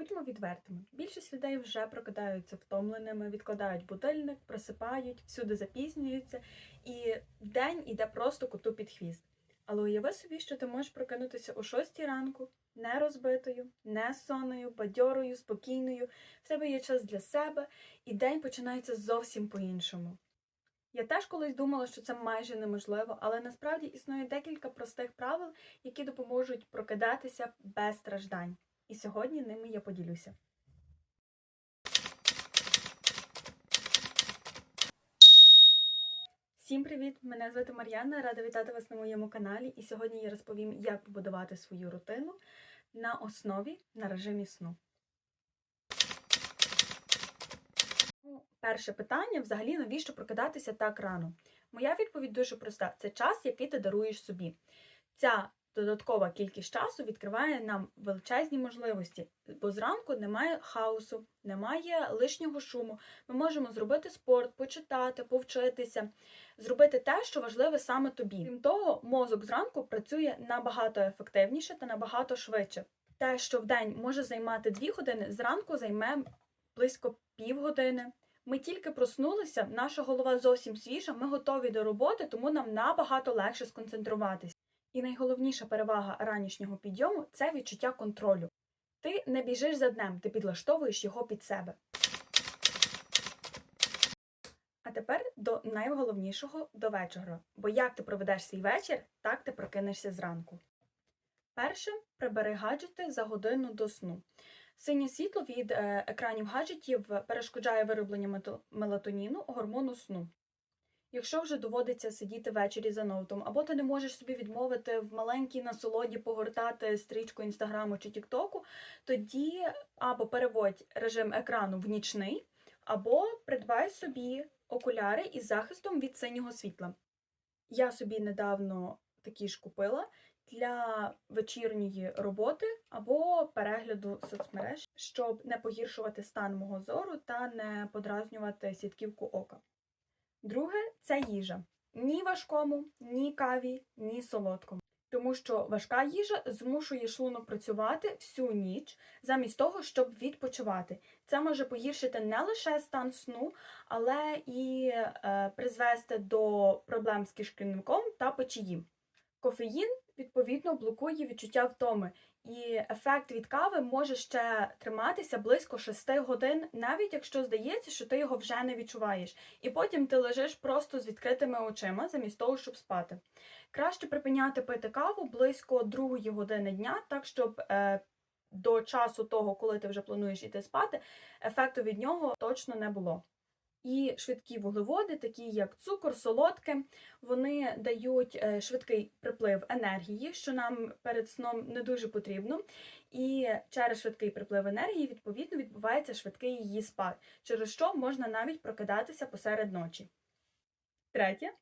Будьмо відвертими. Більшість людей вже прокидаються втомленими, відкладають будильник, просипають, всюди запізнюються, і день іде просто коту під хвіст. Але уяви собі, що ти можеш прокинутися о 6 ранку, не розбитою, не сонною, бадьорою, спокійною. В тебе є час для себе, і день починається зовсім по-іншому. Я теж колись думала, що це майже неможливо, але насправді існує декілька простих правил, які допоможуть прокидатися без страждань. І сьогодні ними я поділюся. Всім привіт! Мене звати Мар'яна, рада вітати вас на моєму каналі. І сьогодні я розповім, як побудувати свою рутину на основі на режимі сну. Ну, Перше питання взагалі, навіщо прокидатися так рано? Моя відповідь дуже проста: це час, який ти даруєш собі. Ця додаткова кількість часу відкриває нам величезні можливості, бо зранку немає хаосу, немає лишнього шуму. Ми можемо зробити спорт, почитати, повчитися, зробити те, що важливе саме тобі. Крім того, мозок зранку працює набагато ефективніше та набагато швидше. Те, що в день може займати 2 години, зранку займе близько півгодини. Ми тільки проснулися, наша голова зовсім свіжа, ми готові до роботи, тому нам набагато легше сконцентруватися. І найголовніша перевага ранішнього підйому це відчуття контролю. Ти не біжиш за днем, ти підлаштовуєш його під себе. А тепер до найголовнішого до вечора. Бо як ти проведеш свій вечір, так ти прокинешся зранку. Перше, прибери гаджети за годину до сну. Синє світло від е, екранів гаджетів перешкоджає виробленню мелатоніну, гормону сну. Якщо вже доводиться сидіти ввечері за ноутом, або ти не можеш собі відмовити в маленькій насолоді погортати стрічку інстаграму чи тіктоку, тоді або переводь режим екрану в нічний, або придбай собі окуляри із захистом від синього світла. Я собі недавно такі ж купила для вечірньої роботи або перегляду соцмереж, щоб не погіршувати стан мого зору та не подразнювати сітківку ока. Друге це їжа. Ні важкому, ні каві, ні солодкому. Тому що важка їжа змушує шлунок працювати всю ніч, замість того, щоб відпочивати. Це може погіршити не лише стан сну, але і е, призвести до проблем з кишківником та печії. Кофеїн відповідно блокує відчуття втоми, і ефект від кави може ще триматися близько 6 годин, навіть якщо здається, що ти його вже не відчуваєш. І потім ти лежиш просто з відкритими очима, замість того, щоб спати. Краще припиняти пити каву близько 2 години дня, так щоб е, до часу того, коли ти вже плануєш іти спати, ефекту від нього точно не було. І швидкі вуглеводи, такі як цукор, солодке, вони дають е, швидкий приплив енергії, що нам перед сном не дуже потрібно. І через швидкий приплив енергії, відповідно, відбувається швидкий її спад, через що можна навіть прокидатися посеред ночі. Третє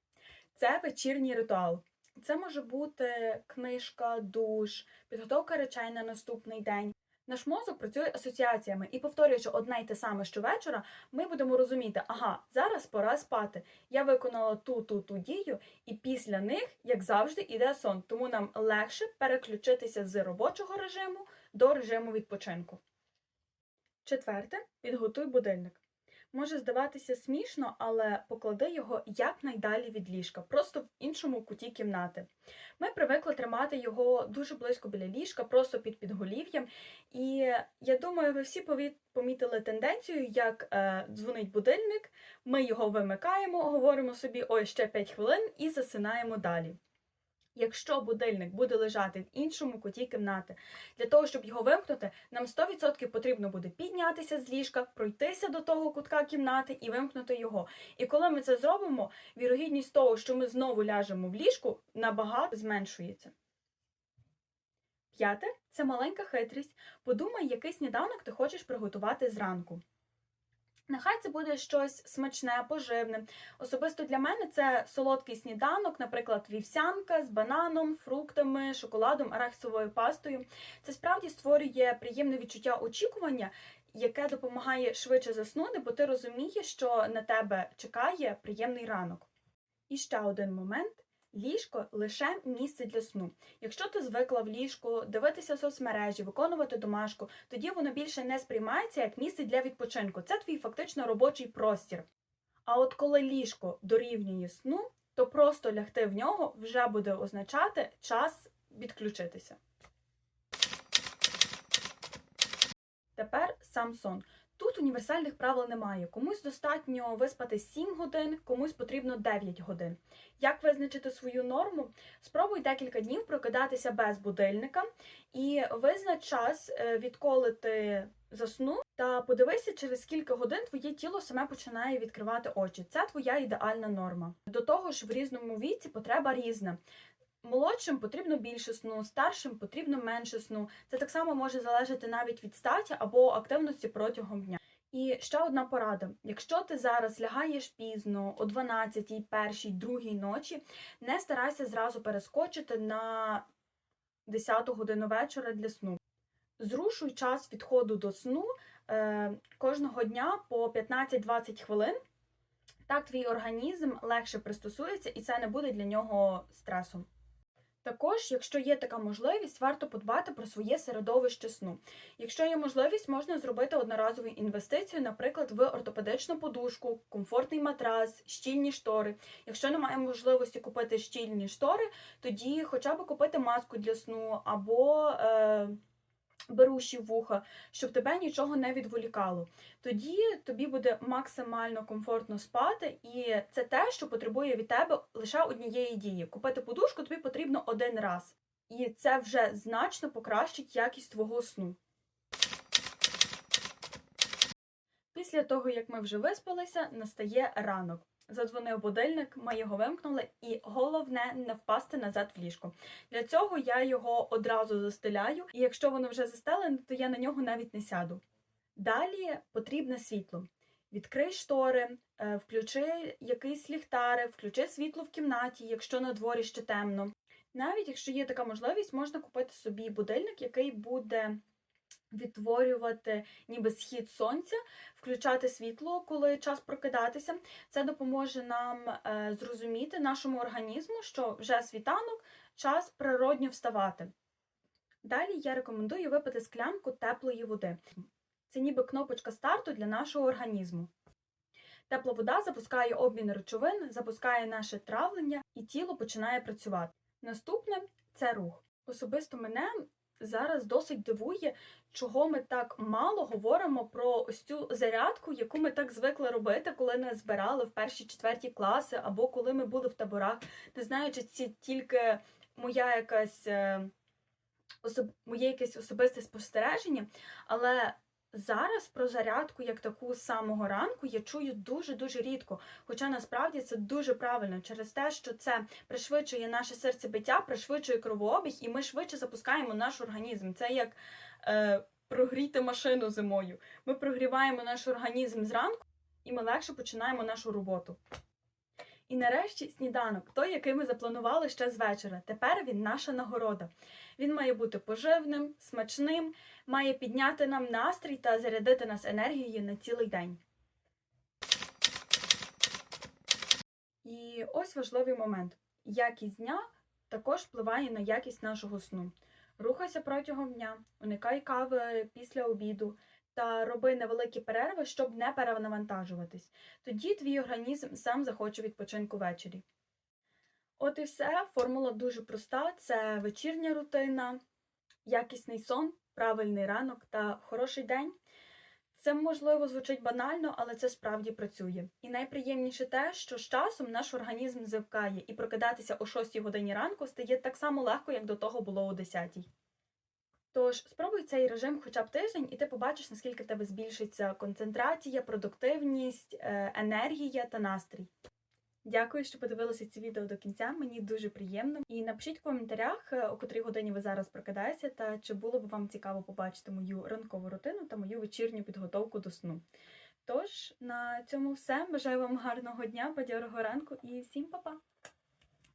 це вечірній ритуал. Це може бути книжка, душ, підготовка речей на наступний день. Наш мозок працює асоціаціями і повторюючи одне й те саме щовечора, ми будемо розуміти, ага, зараз пора спати. Я виконала ту ту ту дію, і після них, як завжди, іде сон. Тому нам легше переключитися з робочого режиму до режиму відпочинку. Четверте, підготуй будильник. Може здаватися смішно, але поклади його якнайдалі від ліжка, просто в іншому куті кімнати. Ми привикли тримати його дуже близько біля ліжка, просто під підголів'ям. І я думаю, ви всі помітили тенденцію, як е, дзвонить будильник, ми його вимикаємо, говоримо собі ой, ще 5 хвилин і засинаємо далі. Якщо будильник буде лежати в іншому куті кімнати, для того, щоб його вимкнути, нам 100% потрібно буде піднятися з ліжка, пройтися до того кутка кімнати і вимкнути його. І коли ми це зробимо, вірогідність того, що ми знову ляжемо в ліжку, набагато зменшується. П'яте це маленька хитрість. Подумай, який сніданок ти хочеш приготувати зранку. Нехай це буде щось смачне, поживне. Особисто для мене це солодкий сніданок, наприклад, вівсянка з бананом, фруктами, шоколадом, арахісовою пастою. Це справді створює приємне відчуття очікування, яке допомагає швидше заснути, бо ти розумієш, що на тебе чекає приємний ранок. І ще один момент: Ліжко лише місце для сну. Якщо ти звикла в ліжку дивитися соцмережі, виконувати домашку, тоді воно більше не сприймається як місце для відпочинку. Це твій фактично робочий простір. А от коли ліжко дорівнює сну, то просто лягти в нього вже буде означати час відключитися. Тепер сам сон. Тут універсальних правил немає. Комусь достатньо виспати 7 годин, комусь потрібно 9 годин. Як визначити свою норму? Спробуй декілька днів прокидатися без будильника і визнач час, е, відколи ти заснув, та подивися, через скільки годин твоє тіло саме починає відкривати очі. Це твоя ідеальна норма. До того ж, в різному віці потреба різна. Молодшим потрібно більше сну, старшим потрібно менше сну. Це так само може залежати навіть від статі або активності протягом дня. І ще одна порада: якщо ти зараз лягаєш пізно о 12, 1, 2 ночі, не старайся зразу перескочити на 10-ту годину вечора для сну. Зрушуй час відходу до сну е, кожного дня по 15-20 хвилин. Так твій організм легше пристосується, і це не буде для нього стресом. Також, якщо є така можливість, варто подбати про своє середовище сну. Якщо є можливість, можна зробити одноразову інвестицію, наприклад, в ортопедичну подушку, комфортний матрас, щільні штори. Якщо немає можливості купити щільні штори, тоді хоча б купити маску для сну або е, беруші вуха, щоб тебе нічого не відволікало. Тоді тобі буде максимально комфортно спати, і це те, що потребує від тебе лише однієї дії. Купити подушку тобі потрібно один раз. І це вже значно покращить якість твого сну. Після того, як ми вже виспалися, настає ранок. Задзвонив будильник, ми його вимкнули, і головне не впасти назад в ліжко. Для цього я його одразу застеляю, і якщо воно вже застелене, то я на нього навіть не сяду. Далі потрібне світло. Відкрий штори, е, включи якийсь ліхтарик, включи світло в кімнаті, якщо на дворі ще темно. Навіть якщо є така можливість, можна купити собі будильник, який буде відтворювати ніби схід сонця, включати світло, коли час прокидатися. Це допоможе нам е, зрозуміти нашому організму, що вже світанок, час природньо вставати. Далі я рекомендую випити склянку теплої води. Це ніби кнопочка старту для нашого організму. Тепла вода запускає обмін речовин, запускає наше травлення, і тіло починає працювати. Наступне це рух. Особисто мене зараз досить дивує, чого ми так мало говоримо про ось цю зарядку, яку ми так звикли робити, коли нас збирали в перші четверті класи, або коли ми були в таборах. Не знаю, чи це тільки моя якась е, особ... моє якесь особисте спостереження, але зараз про зарядку як таку з самого ранку я чую дуже-дуже рідко. Хоча насправді це дуже правильно через те, що це пришвидшує наше серцебиття, пришвидшує кровообіг, і ми швидше запускаємо наш організм. Це як е, прогріти машину зимою. Ми прогріваємо наш організм зранку, і ми легше починаємо нашу роботу. І нарешті сніданок, той, який ми запланували ще з вечора. Тепер він наша нагорода. Він має бути поживним, смачним, має підняти нам настрій та зарядити нас енергією на цілий день. І ось важливий момент. Якість дня також впливає на якість нашого сну. Рухайся протягом дня, уникай кави після обіду та роби невеликі перерви, щоб не перенавантажуватись. Тоді твій організм сам захоче відпочинку ввечері. От і все, формула дуже проста: це вечірня рутина, якісний сон, правильний ранок та хороший день. Це можливо звучить банально, але це справді працює. І найприємніше те, що з часом наш організм звикає, і прокидатися о 6 годині ранку стає так само легко, як до того було о 10. Тож спробуй цей режим хоча б тиждень, і ти побачиш, наскільки в тебе збільшиться концентрація, продуктивність, е, енергія та настрій. Дякую, що подивилися це відео до кінця. Мені дуже приємно. І напишіть в коментарях, е, о котрій годині ви зараз прокидаєтеся, та чи було б вам цікаво побачити мою ранкову рутину та мою вечірню підготовку до сну. Тож, на цьому все. Бажаю вам гарного дня, бадьорого ранку і всім па-па!